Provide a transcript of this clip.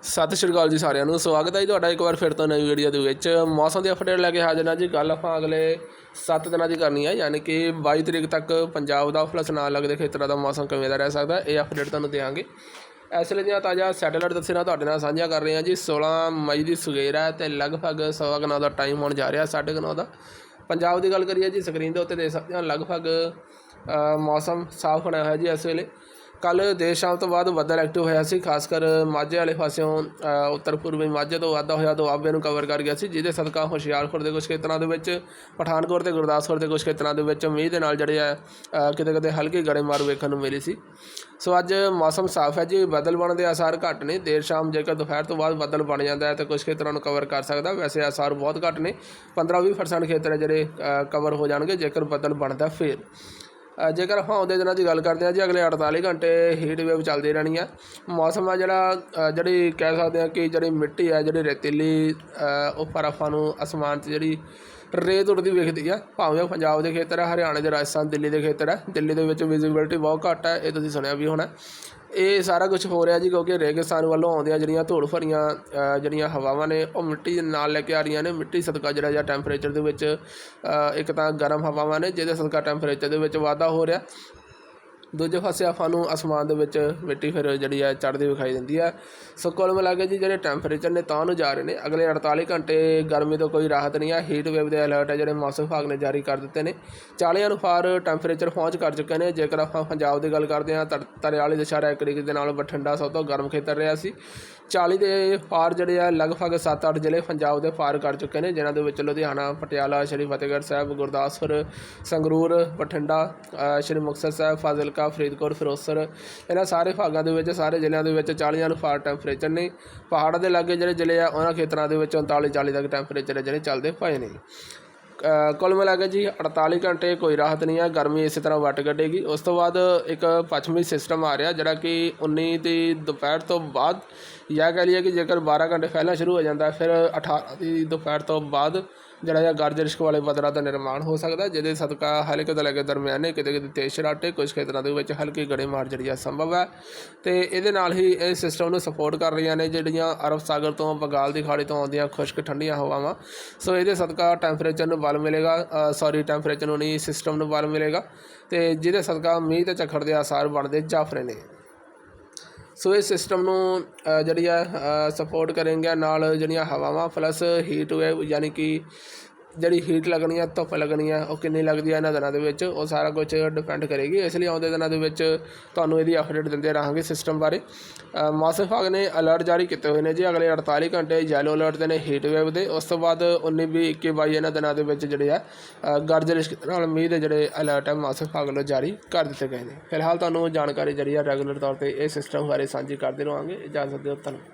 ਸਤਿ ਸ਼੍ਰੀ ਅਕਾਲ ਜੀ ਸਾਰਿਆਂ ਨੂੰ, ਸਵਾਗਤ ਹੈ ਜੀ ਤੁਹਾਡਾ ਇੱਕ ਵਾਰ ਫਿਰ ਤੋਂ ਨਵੀਂ ਵੀਡੀਓ ਦੇ ਵਿੱਚ। ਮੌਸਮ ਦੀ ਅਪਡੇਟ ਲੈ ਕੇ ਹਾਜ਼ਰ ਹਾਂ ਜੀ, ਗੱਲ ਆਪਾਂ ਅਗਲੇ 7 ਦਿਨਾਂ ਦੀ ਕਰਨੀ ਹੈ, ਯਾਨੀ ਕਿ 22 ਤਰੀਕ ਤੱਕ ਪੰਜਾਬ ਦਾ ਪਲਸ ਨਾਲ ਲੱਗਦੇ ਖੇਤਰਾਂ ਦਾ ਮੌਸਮ ਕਿਵੇਂ ਦਾ ਰਹਿ ਸਕਦਾ, ਇਹ ਅਪਡੇਟ ਤੁਹਾਨੂੰ ਦੇਵਾਂਗੇ ਇਸ ਲਈ ਦੀਆਂ ਤਾਜ਼ਾ ਸੈਟੇਲਾਈਟ ਤਸਵੀਰਾਂ ਤੁਹਾਡੇ ਨਾਲ ਸਾਂਝਾ ਕਰ ਰਹੇ ਹਾਂ ਜੀ 16 ਮਈ ਦੀ ਸਵੇਰ ਹੈ ਤੇ ਲਗਭਗ ਸਵਾ ਕੁ ਨੌ ਦਾ ਟਾਈਮ ਹੋਣ ਜਾ ਰਿਹਾ, ਸਾਢੇ ਕੁ ਨੌ ਦਾ। ਪੰਜਾਬ ਦੀ ਗੱਲ ਕਰੀਏ ਜੀ ਸਕਰੀਨ ਦੇ ਉੱਤੇ ਦੇਖ ਸਕਦੇ ਹਾਂ, ਲਗਭਗ ਮੌਸਮ ਸਾਫ਼ ਹੋਣਾ ਹੋਇਆ ਜੀ ਇਸ ਵੇਲੇ। ਕੱਲ ਦੇਰ ਸ਼ਾਮ ਤੋਂ ਬਾਅਦ ਬੱਦਲ ਐਕਟਿਵ ਹੋਇਆ ਸੀ, ਖਾਸ ਕਰ ਮਾਝੇ ਵਾਲੇ ਪਾਸਿਓਂ ਉੱਤਰ ਪੂਰਬੀ ਮਾਝੇ ਤੋਂ ਵਾਧਾ ਹੋਇਆ ਦੁਆਬੇ ਨੂੰ ਕਵਰ ਕਰ ਗਿਆ ਸੀ, ਜਿਹਦੇ ਸਦਕਾ ਹੁਸ਼ਿਆਰਪੁਰ ਦੇ ਕੁਝ ਖੇਤਰਾਂ ਦੇ ਵਿੱਚ, ਪਠਾਨਕੋਟ ਤੇ ਗੁਰਦਾਸਪੁਰ ਦੇ ਕੁਝ ਖੇਤਰਾਂ ਦੇ ਵਿੱਚ ਮੀਂਹ ਦੇ ਨਾਲ ਜਿਹੜੇ ਆ ਕਿਤੇ ਕਿਤੇ ਹਲਕੀ ਗੜੇਮਾਰ ਵੇਖਣ ਨੂੰ ਮਿਲੀ ਸੀ। ਸੋ ਅੱਜ ਮੌਸਮ ਸਾਫ਼ ਹੈ ਜੀ, ਬੱਦਲ ਬਣਨ ਦੇ ਆਸਾਰ ਘੱਟ ਨੇ, ਦੇਰ ਸ਼ਾਮ ਜੇਕਰ ਦੁਪਹਿਰ ਤੋਂ ਬਾਅਦ ਬੱਦਲ ਬਣ ਜਾਂਦਾ ਹੈ ਤਾਂ ਕੁਝ ਖੇਤਰਾਂ ਨੂੰ ਕਵਰ ਕਰ ਸਕਦਾ, ਵੈਸੇ ਆਸਾਰ ਬਹੁਤ ਘੱਟ ਨੇ 15-20% ਖੇਤਰ ਹੈ ਜਿਹੜੇ ਕਵਰ ਹੋ ਜਾਣਗੇ ਜੇਕਰ ਬੱਦਲ ਬਣਦਾ ਫੇਰ। ਜੇਕਰ ਆਪਾਂ ਆਉਂਦੇ ਦਿਨਾਂ ਦੀ ਗੱਲ ਕਰਦੇ ਹਾਂ ਜੀ, ਅਗਲੇ 48 ਘੰਟੇ ਹੀਟ ਵੇਵ ਚੱਲਦੀ ਰਹਿਣੀ ਆ। ਮੌਸਮ ਆ ਜਿਹੜਾ ਜਿਹੜੀ ਕਹਿ ਸਕਦੇ ਹਾਂ ਕਿ ਜਿਹੜੀ ਮਿੱਟੀ ਹੈ, ਜਿਹੜੀ ਰੇਤੀਲੀ ਉਹ ਬਰਫ਼ਾਂ ਨੂੰ ਅਸਮਾਨ 'ਚ ਜਿਹੜੀ ਰੇਤ ਉੱਡਦੀ ਵਿਖਦੀ ਆ। ਭਾਵੇਂ ਉਹ ਪੰਜਾਬ ਦੇ ਖੇਤਰ ਹੈ ਹਰਿਆਣੇ ਦੇ ਰਾਜਸਥਾਨ, ਦਿੱਲੀ ਦੇ ਖੇਤਰ ਹੈ ਦਿੱਲੀ ਦੇ ਵਿੱਚ ਵਿਜ਼ਿਬਿਲਟੀ ਬਹੁਤ ਘੱਟ ਹੈ ਇਹ ਤੁਸੀਂ ਸੁਣਿਆ ਵੀ ਹੋਣਾ। ਇਹ ਸਾਰਾ ਕੁਝ ਹੋ ਰਿਹਾ ਜੀ ਕਿਉਂਕਿ ਰੇਗਿਸਤਾਨ ਵੱਲੋਂ ਆਉਂਦੀਆਂ ਜਿਹੜੀਆਂ ਧੂੜ ਭਰੀਆਂ ਜਿਹੜੀਆਂ ਹਵਾਵਾਂ ਨੇ, ਉਹ ਮਿੱਟੀ ਦੇ ਨਾਲ ਲੈ ਕੇ ਆ ਰਹੀਆਂ ਨੇ। ਮਿੱਟੀ ਸਦਕਾ ਜਿਹੜਾ ਜਾਂ ਟੈਂਪਰੇਚਰ ਦੇ ਵਿੱਚ ਇੱਕ ਤਾਂ ਗਰਮ ਹਵਾਵਾਂ ਨੇ, ਜਿਹਦੇ ਸਦਕਾ ਟੈਂਪਰੇਚਰ ਦੇ ਵਿੱਚ ਵਾਧਾ ਹੋ ਰਿਹਾ। ਦੂਜੇ ਪਾਸੇ ਆਪਾਂ ਨੂੰ ਅਸਮਾਨ ਦੇ ਵਿੱਚ ਮਿੱਟੀ ਫਿਰ ਜਿਹੜੀ ਹੈ ਚੜ੍ਹਦੀ ਵਿਖਾਈ ਦਿੰਦੀ ਹੈ ਸੋ ਕੁੱਲ ਮਿਲਾ ਕੇ ਜੀ ਜਿਹੜੇ ਟੈਂਪਰੇਚਰ ਨੇ ਤਾਂ ਨੂੰ ਜਾ ਰਹੇ ਨੇ। ਅਗਲੇ 48 ਘੰਟੇ ਗਰਮੀ ਤੋਂ ਕੋਈ ਰਾਹਤ ਨਹੀਂ ਹੈ ਹੀਟ ਵੇਵ ਦੇ ਅਲਰਟ ਹੈ ਜਿਹੜੇ ਮੌਸਮ ਵਿਭਾਗ ਨੇ ਜਾਰੀ ਕਰ ਦਿੱਤੇ ਨੇ। 40 ਅਨੁਸਾਰ ਟੈਂਪਰੇਚਰ ਪਹੁੰਚ ਕਰ ਚੁੱਕੇ ਨੇ। ਜੇਕਰ ਆਪਾਂ ਪੰਜਾਬ ਦੀ ਗੱਲ ਕਰਦੇ ਹਾਂ ਤਰਿਆਲੀ ਤਾਂ 43.1 ਡਿਗਰੀ ਦੇ ਨਾਲ ਬਠਿੰਡਾ ਸਭ ਤੋਂ ਗਰਮ ਖੇਤਰ ਰਿਹਾ ਸੀ। 40 ਦੇ ਪਾਰ ਜਿਹੜੇ ਆ ਲਗਭਗ 7-8 ਜ਼ਿਲ੍ਹੇ ਪੰਜਾਬ ਦੇ ਪਾਰ ਕਰ ਚੁੱਕੇ ਨੇ, ਜਿਨ੍ਹਾਂ ਦੇ ਵਿੱਚ ਲੁਧਿਆਣਾ, ਪਟਿਆਲਾ, ਸ਼੍ਰੀ ਫਤਿਹਗੜ੍ਹ ਸਾਹਿਬ, ਗੁਰਦਾਸਪੁਰ, ਸੰਗਰੂਰ, ਬਠਿੰਡਾ ਸ਼੍ਰੀ ਮੁਕਤਸਰ ਸਾਹਿਬ, ਫਾਜ਼ਿਲਕਾ ਫਰੀਦਕੋਟ ਫਿਰੋਜ਼ਪੁਰ ਇਹਨਾਂ ਸਾਰੇ ਭਾਗਾਂ ਦੇ ਵਿੱਚ, ਸਾਰੇ ਜ਼ਿਲ੍ਹਿਆਂ ਦੇ ਵਿੱਚ 40 ਅਨੁਸਾਰ ਟੈਂਪਰੇਚਰ ਨੇ। ਪਹਾੜਾਂ ਦੇ ਲਾਗੇ ਜਿਹੜੇ ਜ਼ਿਲ੍ਹੇ ਆ, ਉਹਨਾਂ ਖੇਤਰਾਂ ਦੇ ਵਿੱਚ 39 40 ਤੱਕ ਟੈਂਪਰੇਚਰ ਹੈ ਜਿਹੜੇ ਚੱਲਦੇ ਪਏ ਨੇ। ਕੁੱਲ ਮਿਲਾ ਕੇ ਜੀ 48 ਘੰਟੇ ਕੋਈ ਰਾਹਤ ਨਹੀਂ ਹੈ ਗਰਮੀ ਇਸੇ ਤਰ੍ਹਾਂ ਵੱਟ ਕੱਢੇਗੀ। ਉਸ ਤੋਂ ਬਾਅਦ ਇੱਕ ਪੱਛਮੀ ਸਿਸਟਮ ਆ ਰਿਹਾ, ਜਿਹੜਾ ਕਿ 19 ਦੀ ਦੁਪਹਿਰ ਤੋਂ ਬਾਅਦ, ਜਾਂ ਕਹਿ ਲਈਏ ਕਿ ਜੇਕਰ 12 ਘੰਟੇ ਪਹਿਲਾਂ ਸ਼ੁਰੂ ਹੋ ਜਾਂਦਾ, ਫਿਰ 18 ਦੀ ਦੁਪਹਿਰ ਤੋਂ ਬਾਅਦ ਜਿਹੜਾ ਹੈ ਗਰਜ ਰਿਸ਼ਕ ਵਾਲੇ ਬਦਰਾ ਦਾ ਨਿਰਮਾਣ ਹੋ ਸਕਦਾ ਜਿਹਦੇ ਸਦਕਾ ਹਲਕੇ ਤੋਂ ਲੈ ਕੇ ਦਰਮਿਆਨੇ, ਕਿਤੇ ਕਿਤੇ ਤੇਜ਼ ਸ਼ਰਾਟੇ ਕੁਝ ਖੇਤਰਾਂ ਦੇ ਵਿੱਚ ਹਲਕੀ ਗੜੇਮਾਰ ਜਿਹੜੀ ਆ ਸੰਭਵ ਹੈ। ਤੇ ਇਹਦੇ ਨਾਲ ਹੀ ਇਹ ਸਿਸਟਮ ਨੂੰ ਸਪੋਰਟ ਕਰ ਰਹੀਆਂ ਨੇ ਜਿਹੜੀਆਂ ਅਰਬ ਸਾਗਰ ਤੋਂ ਬੰਗਾਲ ਦੀ ਖਾੜੀ ਤੋਂ ਆਉਂਦੀਆਂ ਖੁਸ਼ਕ ਠੰਡੀਆਂ ਹਵਾਵਾਂ। ਸੋ ਇਹਦੇ ਸਦਕਾ ਟੈਂਪਰੇਚਰ ਨੂੰ ਬਲ ਮਿਲੇਗਾ ਸੌਰੀ ਟੈਂਪਰੇਚਰ ਨੂੰ ਨਹੀਂ ਸਿਸਟਮ ਨੂੰ ਬਲ ਮਿਲੇਗਾ। ਤੇ ਜਿਹਦੇ ਸਦਕਾ ਮੀਂਹ ਤੇ ਝੱਖੜ ਦੇ ਆਸਾਰ ਬਣਦੇ ਜਾਫਰੇ ਨੇ। ਸੋ ਇਸ ਸਿਸਟਮ ਨੂੰ ਜਿਹੜੀ ਆ ਸਪੋਰਟ ਕਰਨਗੇ ਨਾਲ ਜਿਹੜੀਆਂ ਹਵਾਵਾਂ ਪਲੱਸ ਹੀਟ ਵੇਵ ਯਾਨੀ ਕਿ ਜਿਹੜੀ ਹੀਟ ਲੱਗਣੀ ਆ ਧੁੱਪ ਲੱਗਣੀ ਆ ਉਹ ਕਿੰਨੀ ਲੱਗਦੀ ਆ ਇਹਨਾਂ ਦਿਨਾਂ ਦੇ ਵਿੱਚ ਉਹ ਸਾਰਾ ਕੁਝ ਡਿਪੈਂਡ ਕਰੇਗੀ। ਇਸ ਲਈ ਆਉਂਦੇ ਦਿਨਾਂ ਦੇ ਵਿੱਚ ਤੁਹਾਨੂੰ ਇਹਦੀ ਅਪਡੇਟ ਦਿੰਦੇ ਰਹਾਂਗੇ ਸਿਸਟਮ ਬਾਰੇ। ਅ, ਮੌਸਮ ਵਿਭਾਗ ਨੇ ਅਲਰਟ ਜਾਰੀ ਕੀਤੇ ਹੋਏ ਨੇ ਜੀ। ਅਗਲੇ 48 ਘੰਟੇ ਯੈਲੋ ਅਲਰਟ ਦੇ ਨੇ ਹੀਟ ਵੇਵ ਦੇ। ਉਸ ਤੋਂ ਬਾਅਦ 19 ਵੀਹ 21 22 ਇਹਨਾਂ ਦਿਨਾਂ ਦੇ ਵਿੱਚ ਜਿਹੜੇ ਆ ਅ, ਗਰਜ ਰਿਸ਼ਕ ਨਾਲ ਮੀਂਹ ਦੇ ਜਿਹੜੇ ਅਲਰਟ ਹੈ ਮੌਸਮ ਵਿਭਾਗ ਵੱਲੋਂ ਜਾਰੀ ਕਰ ਦਿੱਤੇ ਗਏ ਨੇ। ਫਿਲਹਾਲ ਤੁਹਾਨੂੰ ਜਾਣਕਾਰੀ ਜਿਹੜੀ ਆ ਰੈਗੂਲਰ ਤੌਰ ਤੇ ਇਹ ਸਿਸਟਮ ਬਾਰੇ ਸਾਂਝੀ ਕਰਦੇ ਰਹਾਂਗੇ। ਇਜਾਜ਼ਤ ਦਿਓ ਧੰਨਵਾਦ।